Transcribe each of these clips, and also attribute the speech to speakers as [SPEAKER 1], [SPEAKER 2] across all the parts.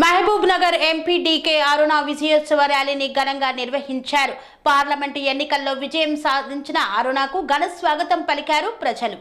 [SPEAKER 1] Mahabub Nagar MP D K Aruna విజయోత్సవ ర్యాలీని ఘనంగా నిర్వహించారు. పార్లమెంటు ఎన్నికల్లో విజయం సాధించిన అరుణకు ఘన స్వాగతం పలికారు ప్రజలు.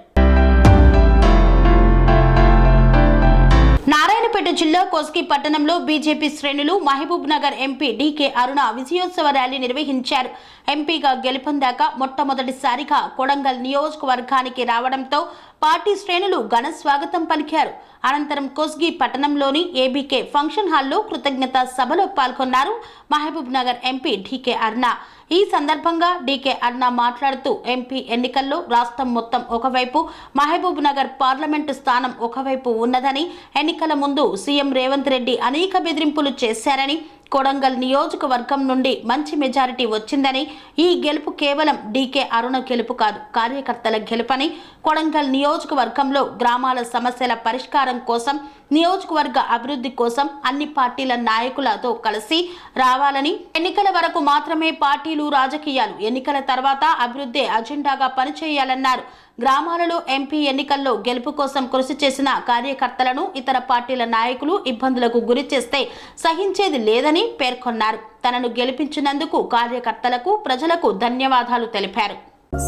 [SPEAKER 1] నారాయణపేట జిల్లా కోస్కి పట్టణంలో బీజేపీ శ్రేణులు Mahabub Nagar MP D K Aruna విజయోత్సవ ర్యాలీ నిర్వహించారు. ఎంపీగా గెలుపొందాక మొట్టమొదటిసారిగా కొడంగల్ నియోజకవర్గానికి రావడంతో పార్టీ శ్రేణులు ఘన స్వాగతం పలికారు. అనంతరం కోస్గి పట్టణంలోని ఏబీకే ఫంక్షన్ హాల్లో కృతజ్ఞత సభలో పాల్గొన్నారు Mahabub Nagar MP D K Aruna ఈ సందర్భంగా డీకే అర్ణ మాట్లాడుతూ ఎంపీ ఎన్నికల్లో రాష్ట్రం మొత్తం ఒకవైపు మహబూబ్ నగర్ పార్లమెంటు స్థానం ఒకవైపు ఉన్నదని ఎన్నికల ముందు సీఎం రేవంత్ రెడ్డి అనేక బెదిరింపులు చేశారని కొడంగల్ నియోజకవర్గం నుండి మంచి మెజారిటీ వచ్చిందని ఈ గెలుపు కేవలం డీకే అరుణ గెలుపు కాదు కార్యకర్తల గెలుపని. కొడంగల్ నియోజకవర్గంలో గ్రామాల సమస్యల పరిష్కారం కోసం నియోజకవర్గ అభివృద్ధి కోసం అన్ని పార్టీల నాయకులతో కలిసి రావాలని. ఎన్నికల వరకు మాత్రమే పార్టీలు రాజకీయాలు ఎన్నికల తర్వాత అభివృద్ధి అజెండాగా పనిచేయాలన్నారు. గ్రామాలలో ఎంపీ ఎన్నికల్లో గెలుపు కోసం కృషి చేసిన కార్యకర్తలను ఇతర పార్టీల నాయకులు ఇబ్బందులకు గురి చేస్తే సహించేది లేదని పేర్కొన్నారు. తనను గెలిపించినందుకు కార్యకర్తలకు ప్రజలకు ధన్యవాదాలు తెలిపారు.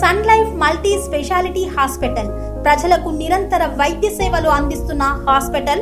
[SPEAKER 2] Sun Life multi speciality hospital. ప్రజలకు నిరంతర వైద్య సేవలు అందిస్తున్న హాస్పిటల్